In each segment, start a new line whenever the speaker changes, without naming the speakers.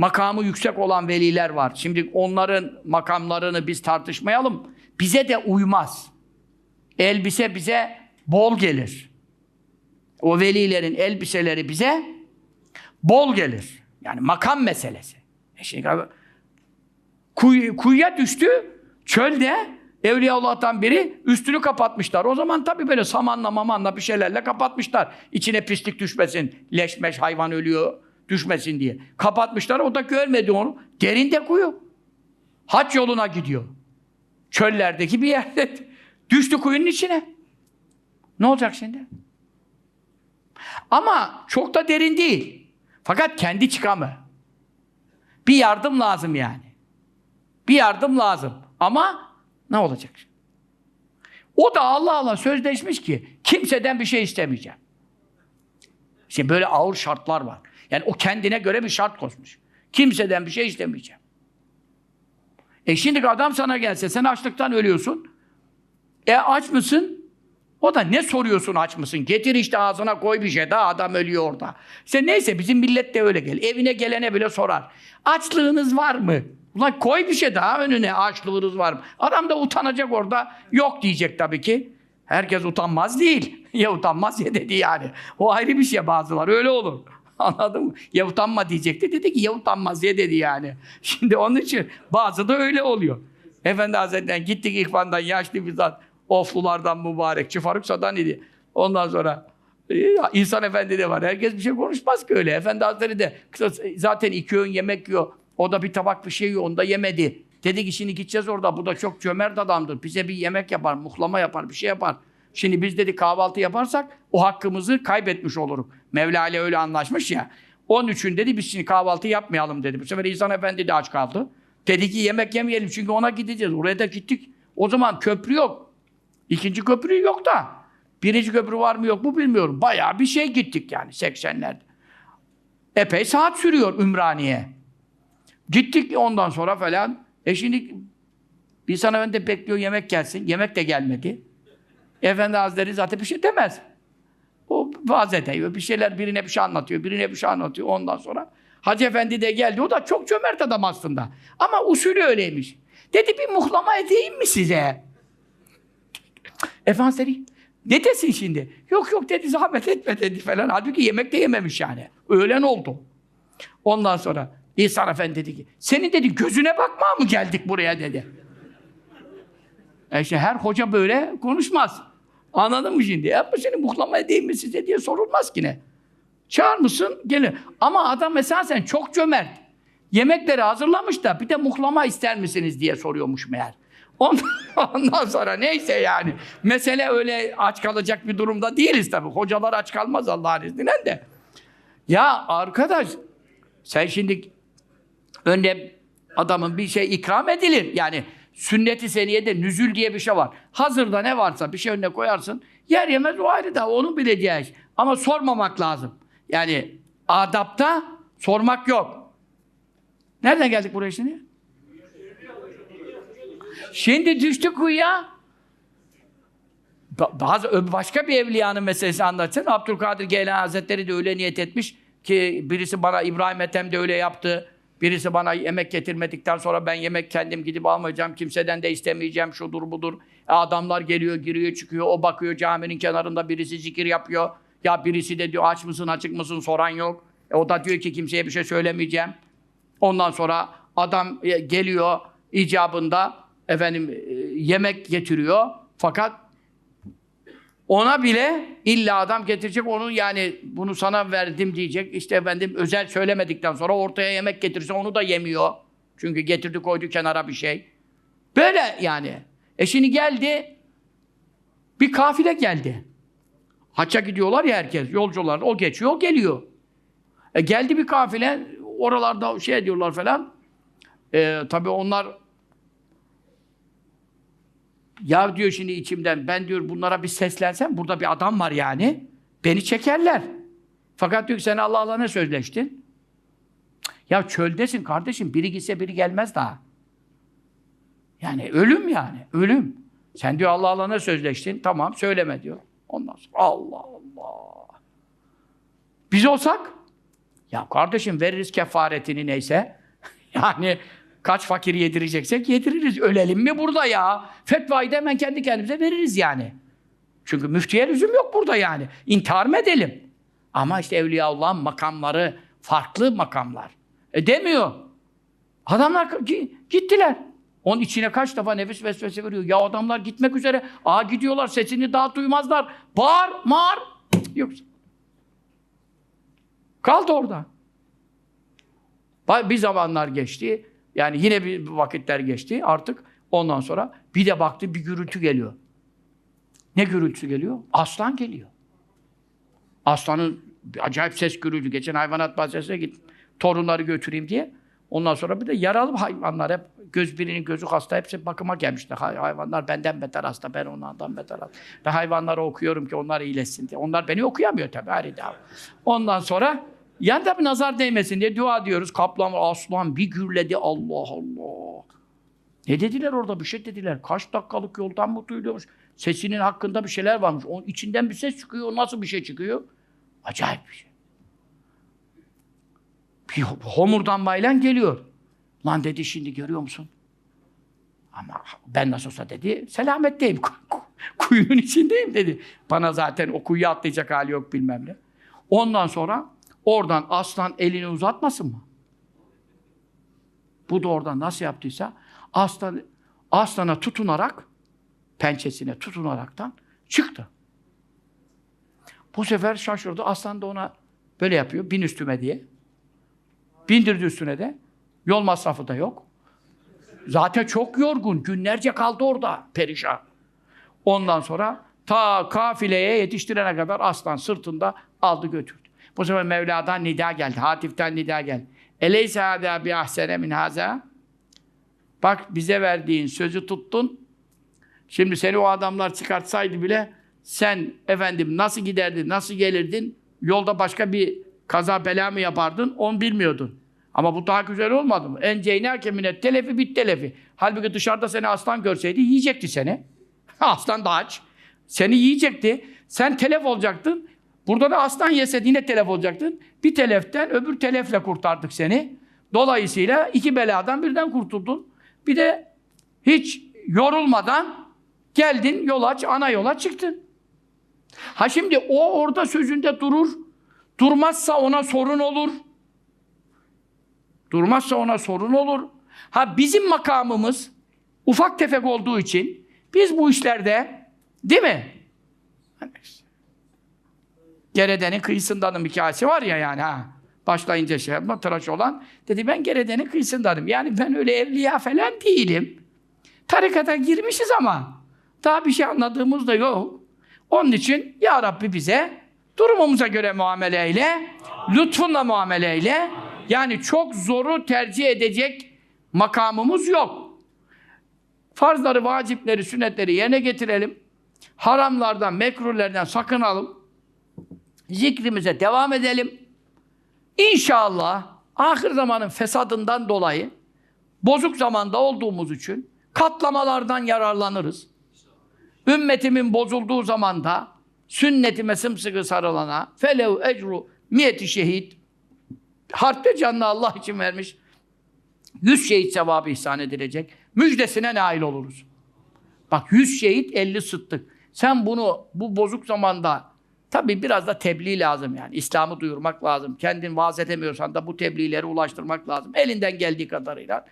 makamı yüksek olan veliler var. Şimdi onların makamlarını biz tartışmayalım. Bize de uymaz. Elbise bize bol gelir. O velilerin elbiseleri bize bol gelir. Yani makam meselesi. E şimdi kuy- kuyuya düştü, çölde Evliyaullah'tan biri üstünü kapatmışlar. O zaman tabii böyle samanla mamanla bir şeylerle kapatmışlar. İçine pislik düşmesin, leşmeş hayvan ölüyor düşmesin diye. Kapatmışlar, o da görmedi onu. Derinde kuyu. Hac yoluna gidiyor. Çöllerdeki bir yerde düştü kuyunun içine. Ne olacak şimdi? Ama çok da derin değil. Fakat kendi çıkamı. Bir yardım lazım yani. Bir yardım lazım. Ama ne olacak? O da Allah Allah sözleşmiş ki kimseden bir şey istemeyeceğim. Şimdi böyle ağır şartlar var. Yani o kendine göre bir şart koşmuş. Kimseden bir şey istemeyeceğim. E şimdi adam sana gelse sen açlıktan ölüyorsun. E aç mısın? O da ne soruyorsun aç mısın? Getir işte ağzına koy bir şey daha adam ölüyor orada. İşte neyse bizim millet de öyle gel. Evine gelene bile sorar. Açlığınız var mı? Ulan koy bir şey daha önüne açlığınız var mı? Adam da utanacak orada. Yok diyecek tabii ki. Herkes utanmaz değil. ya utanmaz ya dedi yani. O ayrı bir şey bazılar öyle olur. Anladın mı? Ya utanma diyecekti. Dedi ki ya utanmaz ya dedi yani. Şimdi onun için bazı da öyle oluyor. Efendi Hazretleri'nden gittik İhvan'dan yaşlı bir zat. Oflulardan mübarekçi Faruk Sadan idi. Ondan sonra e, İhsan Efendi de var. Herkes bir şey konuşmaz ki öyle. Efendi Hazretleri de zaten iki öğün yemek yiyor. O da bir tabak bir şey yiyor. Onu da yemedi. Dedi ki şimdi gideceğiz orada. Bu da çok cömert adamdır. Bize bir yemek yapar, muhlama yapar, bir şey yapar. Şimdi biz dedi kahvaltı yaparsak o hakkımızı kaybetmiş oluruz. Mevla ile öyle anlaşmış ya. Onun için dedi biz şimdi kahvaltı yapmayalım dedi. Bu sefer İhsan Efendi de aç kaldı. Dedi ki yemek yemeyelim çünkü ona gideceğiz. Oraya da gittik. O zaman köprü yok. İkinci köprü yok da. Birinci köprü var mı yok mu bilmiyorum. Bayağı bir şey gittik yani 80'lerde. Epey saat sürüyor Ümraniye. Gittik ondan sonra falan. E şimdi bir sana önde bekliyor yemek gelsin. Yemek de gelmedi. Efendi Hazretleri zaten bir şey demez. O vaaz ediyor. Bir şeyler birine bir şey anlatıyor. Birine bir şey anlatıyor. Ondan sonra Hacı Efendi de geldi. O da çok cömert adam aslında. Ama usulü öyleymiş. Dedi bir muhlama edeyim mi size? Efendi Hazretleri ne desin şimdi? Yok yok dedi zahmet etme dedi falan. Halbuki yemek de yememiş yani. Öğlen oldu. Ondan sonra İhsan Efendi dedi ki senin dedi gözüne bakma mı geldik buraya dedi. E işte her hoca böyle konuşmaz. Anladın mı şimdi? Yapma seni muhlama edeyim mi size diye sorulmaz ki ne. Çağır mısın? Gelin. Ama adam esasen çok cömert. Yemekleri hazırlamış da bir de muhlama ister misiniz diye soruyormuş meğer. Ondan, ondan sonra neyse yani. Mesele öyle aç kalacak bir durumda değiliz tabii. Hocalar aç kalmaz Allah'ın izniyle de. Ya arkadaş sen şimdi önde adamın bir şey ikram edilir. Yani sünnet-i seniyede nüzül diye bir şey var. Hazırda ne varsa bir şey önüne koyarsın. Yer yemez o ayrı da onun bileceği iş. Ama sormamak lazım. Yani adapta sormak yok. Nereden geldik buraya şimdi? Şimdi düştük kuyuya. Ba- Bazı başka bir evliyanın meselesi anlatsın. Abdülkadir Geylani Hazretleri de öyle niyet etmiş ki birisi bana İbrahim Ethem de öyle yaptı. Birisi bana yemek getirmedikten sonra ben yemek kendim gidip almayacağım. Kimseden de istemeyeceğim. Şudur budur. E adamlar geliyor, giriyor, çıkıyor. O bakıyor caminin kenarında birisi zikir yapıyor. Ya birisi de diyor aç mısın, açık mısın soran yok. E o da diyor ki kimseye bir şey söylemeyeceğim. Ondan sonra adam e, geliyor icabında efendim e, yemek getiriyor. Fakat ona bile illa adam getirecek onu yani bunu sana verdim diyecek. İşte efendim özel söylemedikten sonra ortaya yemek getirirse onu da yemiyor. Çünkü getirdi koydu kenara bir şey. Böyle yani. E şimdi geldi bir kafile geldi. Hacca gidiyorlar ya herkes. Yolcular o geçiyor o geliyor. E geldi bir kafile oralarda şey diyorlar falan. E, tabii onlar ya diyor şimdi içimden ben diyor bunlara bir seslensem burada bir adam var yani. Beni çekerler. Fakat diyor ki sen Allah Allah ne sözleştin? Ya çöldesin kardeşim. Biri gitse biri gelmez daha. Yani ölüm yani. Ölüm. Sen diyor Allah Allah ne sözleştin? Tamam söyleme diyor. Ondan sonra Allah Allah. Biz olsak Ya kardeşim veririz kefaretini neyse. yani kaç fakir yedireceksek yediririz. Ölelim mi burada ya? Fetvayı da hemen kendi kendimize veririz yani. Çünkü müftüye lüzum yok burada yani. İntihar mı edelim? Ama işte Evliyaullah'ın makamları farklı makamlar. E demiyor. Adamlar gi- gittiler. Onun içine kaç defa nefis vesvese veriyor. Ya adamlar gitmek üzere. Aa gidiyorlar sesini daha duymazlar. Bağır, mağır. Yok. Kaldı orada. Bir zamanlar geçti. Yani yine bir vakitler geçti artık. Ondan sonra bir de baktı bir gürültü geliyor. Ne gürültüsü geliyor? Aslan geliyor. Aslanın acayip ses gürültü. Geçen hayvanat bahçesine git. Torunları götüreyim diye. Ondan sonra bir de yaralı hayvanlar hep göz birinin gözü hasta hepsi bakıma gelmişler. Hay- hayvanlar benden beter hasta, ben onlardan beter hasta. Ben hayvanları okuyorum ki onlar iyileşsin diye. Onlar beni okuyamıyor tabii. Ondan sonra yani tabii nazar değmesin diye dua diyoruz. Kaplan, aslan bir gürledi. Allah Allah. Ne dediler orada? Bir şey dediler. Kaç dakikalık yoldan mı duyuluyormuş? Sesinin hakkında bir şeyler varmış. Onun içinden bir ses çıkıyor. Nasıl bir şey çıkıyor? Acayip bir şey. Bir homurdanmayla geliyor. Lan dedi şimdi görüyor musun? Ama ben nasıl olsa dedi selametteyim. Kuyunun içindeyim dedi. Bana zaten o kuyuya atlayacak hali yok bilmem ne. Ondan sonra oradan aslan elini uzatmasın mı? Bu da oradan nasıl yaptıysa aslan aslana tutunarak pençesine tutunaraktan çıktı. Bu sefer şaşırdı. Aslan da ona böyle yapıyor. Bin üstüme diye. Bindirdi üstüne de. Yol masrafı da yok. Zaten çok yorgun. Günlerce kaldı orada perişan. Ondan sonra ta kafileye yetiştirene kadar aslan sırtında aldı götürdü. Bu sefer Mevla'dan nida geldi. Hatif'ten nida geldi. Eleyse hâdâ bi ahsene min hâzâ. Bak bize verdiğin sözü tuttun. Şimdi seni o adamlar çıkartsaydı bile sen efendim nasıl giderdin, nasıl gelirdin? Yolda başka bir kaza bela mı yapardın? Onu bilmiyordun. Ama bu daha güzel olmadı mı? En ceynâke minet telefi bit telefi. Halbuki dışarıda seni aslan görseydi yiyecekti seni. Aslan da aç. Seni yiyecekti. Sen telef olacaktın. Burada da aslan yese yine telef olacaktın. Bir teleften öbür telefle kurtardık seni. Dolayısıyla iki beladan birden kurtuldun. Bir de hiç yorulmadan geldin yol aç, ana yola çıktın. Ha şimdi o orada sözünde durur. Durmazsa ona sorun olur. Durmazsa ona sorun olur. Ha bizim makamımız ufak tefek olduğu için biz bu işlerde değil mi? Geredenin kıyısındanım hikayesi var ya yani ha. Başlayınca şey yapma tıraş olan. Dedi ben Geredenin kıyısındanım. Yani ben öyle evliya falan değilim. Tarikata girmişiz ama daha bir şey anladığımız da yok. Onun için Ya Rabbi bize durumumuza göre muamele eyle, lütfunla muamele eyle. Yani çok zoru tercih edecek makamımız yok. Farzları, vacipleri, sünnetleri yerine getirelim. Haramlardan, mekruhlerden sakınalım. Zikrimize devam edelim. İnşallah ahir zamanın fesadından dolayı bozuk zamanda olduğumuz için katlamalardan yararlanırız. Ümmetimin bozulduğu zamanda sünnetime sımsıkı sarılana felev ecru miyeti şehit harpte canını Allah için vermiş. Yüz şehit sevabı ihsan edilecek. Müjdesine nail oluruz. Bak yüz şehit elli sıttık. Sen bunu bu bozuk zamanda tabii biraz da tebliğ lazım yani. İslam'ı duyurmak lazım. Kendin vaaz edemiyorsan da bu tebliğleri ulaştırmak lazım. Elinden geldiği kadarıyla.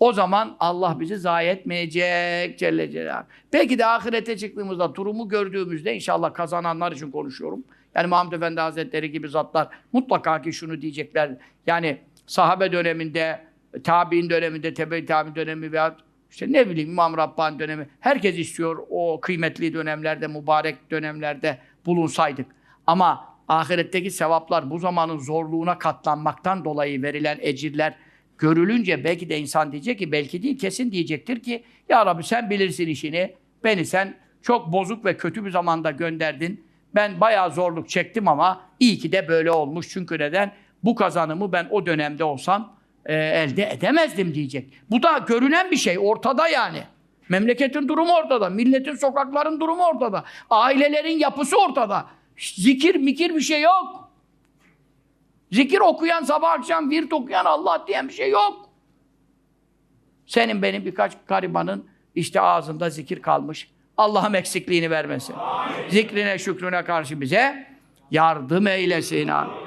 O zaman Allah bizi zayi etmeyecek Celle Celaluhu. Belki de ahirete çıktığımızda, durumu gördüğümüzde inşallah kazananlar için konuşuyorum. Yani Muhammed Efendi Hazretleri gibi zatlar mutlaka ki şunu diyecekler. Yani sahabe döneminde, tabi'in döneminde, tebe tabi dönemi veya işte ne bileyim İmam Rabbani dönemi. Herkes istiyor o kıymetli dönemlerde, mübarek dönemlerde bulunsaydık. Ama ahiretteki sevaplar bu zamanın zorluğuna katlanmaktan dolayı verilen ecirler görülünce belki de insan diyecek ki belki değil kesin diyecektir ki Ya Rabbi sen bilirsin işini. Beni sen çok bozuk ve kötü bir zamanda gönderdin. Ben bayağı zorluk çektim ama iyi ki de böyle olmuş. Çünkü neden? Bu kazanımı ben o dönemde olsam e, elde edemezdim diyecek. Bu da görünen bir şey. Ortada yani. Memleketin durumu ortada. Milletin sokakların durumu ortada. Ailelerin yapısı ortada. Zikir mikir bir şey yok. Zikir okuyan, sabah akşam virt okuyan Allah diyen bir şey yok. Senin benim birkaç garibanın işte ağzında zikir kalmış. Allah'ım eksikliğini vermesin. Zikrine, şükrüne karşı bize yardım eylesin. Amin.